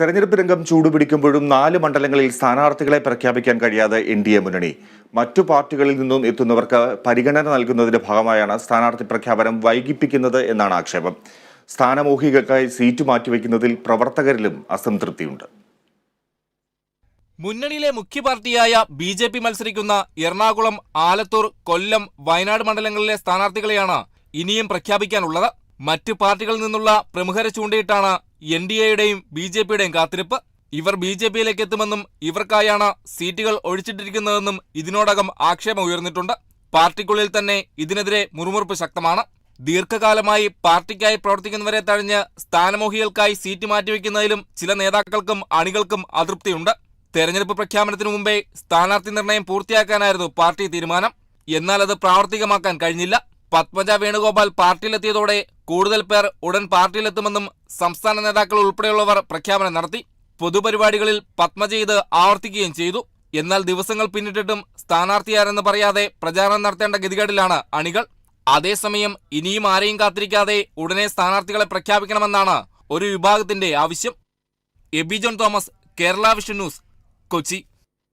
തെരഞ്ഞെടുപ്പ് രംഗം ചൂടുപിടിക്കുമ്പോഴും നാല് മണ്ഡലങ്ങളിൽ സ്ഥാനാർത്ഥികളെ പ്രഖ്യാപിക്കാൻ കഴിയാതെ എൻ ഡി എ മുന്നണി. മറ്റു പാർട്ടികളിൽ നിന്നും എത്തുന്നവർക്ക് പരിഗണന നൽകുന്നതിന്റെ ഭാഗമായാണ് സ്ഥാനാർത്ഥി പ്രഖ്യാപനം വൈകിപ്പിക്കുന്നത് എന്നാണ് ആക്ഷേപം. സ്ഥാനമോഹികൾക്കായി സീറ്റ് മാറ്റിവെക്കുന്നതിൽ പ്രവർത്തകരിലും അസംതൃപ്തിയുണ്ട്. മുന്നണിയിലെ മുഖ്യ പാർട്ടിയായ ബി ജെ പി മത്സരിക്കുന്ന എറണാകുളം ആലത്തൂർ കൊല്ലം വയനാട് മണ്ഡലങ്ങളിലെ സ്ഥാനാർത്ഥികളെയാണ് ഇനിയും പ്രഖ്യാപിക്കാനുള്ളത്. മറ്റു പാർട്ടികളിൽ നിന്നുള്ള പ്രമുഖരെ ചൂണ്ടിയിട്ടാണ് എൻ ഡി എയുടെയും ബി ജെ പിയുടെയും കാത്തിരിപ്പ്. ഇവർ ബി ജെ പിയിലേക്ക് എത്തുമെന്നും ഇവർക്കായാണ് സീറ്റുകൾ ഒഴിച്ചിട്ടിരിക്കുന്നതെന്നും ഇതിനോടകം ആക്ഷേപം ഉയർന്നിട്ടുണ്ട്. പാർട്ടിക്കുള്ളിൽ തന്നെ ഇതിനെതിരെ മുറുമുറുപ്പ് ശക്തമാണ്. ദീർഘകാലമായി പാർട്ടിക്കായി പ്രവർത്തിക്കുന്നവരെ തഴഞ്ഞ് സ്ഥാനമോഹികൾക്കായി സീറ്റ് മാറ്റിവെക്കുന്നതിലും ചില നേതാക്കൾക്കും അണികൾക്കും അതൃപ്തിയുണ്ട്. തെരഞ്ഞെടുപ്പ് പ്രഖ്യാപനത്തിനു മുമ്പേ സ്ഥാനാർത്ഥി നിർണയം പൂർത്തിയാക്കാനായിരുന്നു പാർട്ടി തീരുമാനം. എന്നാൽ അത് പ്രാവർത്തികമാക്കാൻ കഴിഞ്ഞില്ല. പത്മജ വേണുഗോപാൽ പാർട്ടിയിലെത്തിയതോടെ കൂടുതൽ പേർ ഉടൻ പാർട്ടിയിലെത്തുമെന്നും സംസ്ഥാന നേതാക്കൾ ഉൾപ്പെടെയുള്ളവർ പ്രഖ്യാപനം നടത്തി. പൊതുപരിപാടികളിൽ പത്മജ ഇത് ആവർത്തിക്കുകയും ചെയ്തു. എന്നാൽ ദിവസങ്ങൾ പിന്നിട്ടിട്ടും സ്ഥാനാർത്ഥിയാരെന്ന് പറയാതെ പ്രചാരണം നടത്തേണ്ട ഗതികേടിലാണ് അണികൾ. അതേസമയം ഇനിയും ആരെയും കാത്തിരിക്കാതെ ഉടനെ സ്ഥാനാർത്ഥികളെ പ്രഖ്യാപിക്കണമെന്നാണ് ഒരു വിഭാഗത്തിന്റെ ആവശ്യം. Abi John Thomas Kerala vision news Kochi.